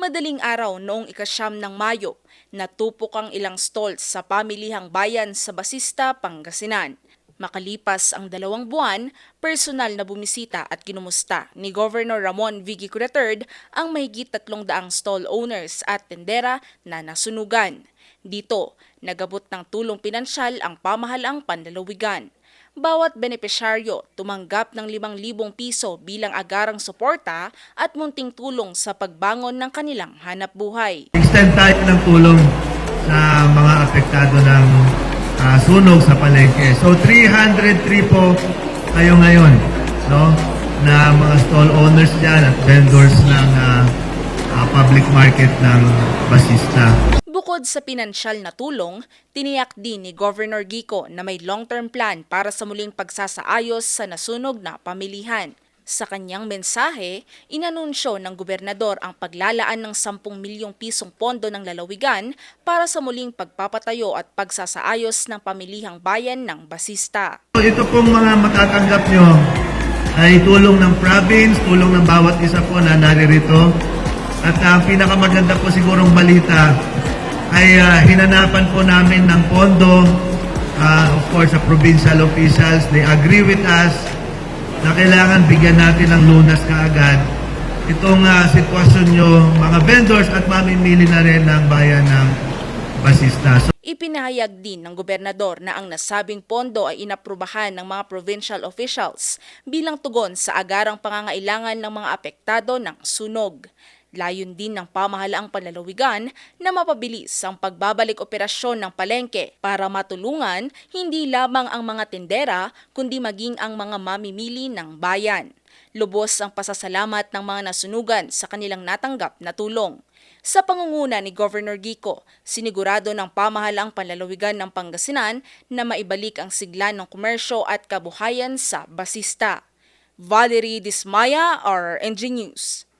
Madaling araw noong ikasyam ng Mayo, natupok ang ilang stalls sa pamilihang bayan sa Basista, Pangasinan. Makalipas ang dalawang buwan, personal na bumisita at kinumusta ni Governor Ramon Vigico III ang mahigit tatlong daang stall owners at tendera na nasunugan. Dito, nagabot ng tulong pinansyal ang pamahalaang panlalawigan. Bawat benepisyaryo tumanggap ng 5,000 piso bilang agarang suporta at munting tulong sa pagbangon ng kanilang hanap buhay. Extend tayo ng tulong sa mga apektado ng ah, sunog sa palengke. So 303 po kayo ngayon, no? Na mga stall owners diyan at vendors ng ah, ah, public market ng Basista. Bukod sa pinansyal na tulong, tiniyak din ni Governor Gico na may long-term plan para sa muling pagsasaayos sa nasunog na pamilihan. Sa kanyang mensahe, inanunsyo ng gobernador ang paglalaan ng 10 milyong pisong pondo ng lalawigan para sa muling pagpapatayo at pagsasaayos ng pamilihang bayan ng Basista. Ito pong mga matatanggap nyo ay tulong ng province, tulong ng bawat isa po na naririto. At ang pinakamaganda po sigurong balita ay ah, hinanapan po namin ng pondo, ah, of course, sa provincial officials. They agree with us na kailangan bigyan natin ng lunas kaagad itong ah, sitwasyon nyo, mga vendors at mamimili na rin ng bayan ng Basista. So, Ipinahayag din ng gobernador na ang nasabing pondo ay inaprubahan ng mga provincial officials bilang tugon sa agarang pangangailangan ng mga apektado ng sunog. Layon din ng pamahalaang panlalawigan na mapabilis ang pagbabalik operasyon ng palengke para matulungan hindi lamang ang mga tindera kundi maging ang mga mamimili ng bayan. Lubos ang pasasalamat ng mga nasunugan sa kanilang natanggap na tulong. Sa pangunguna ni Governor Gico, sinigurado ng pamahalaang panlalawigan ng Pangasinan na maibalik ang sigla ng komersyo at kabuhayan sa Basista. Valerie Dismaya, RNG News.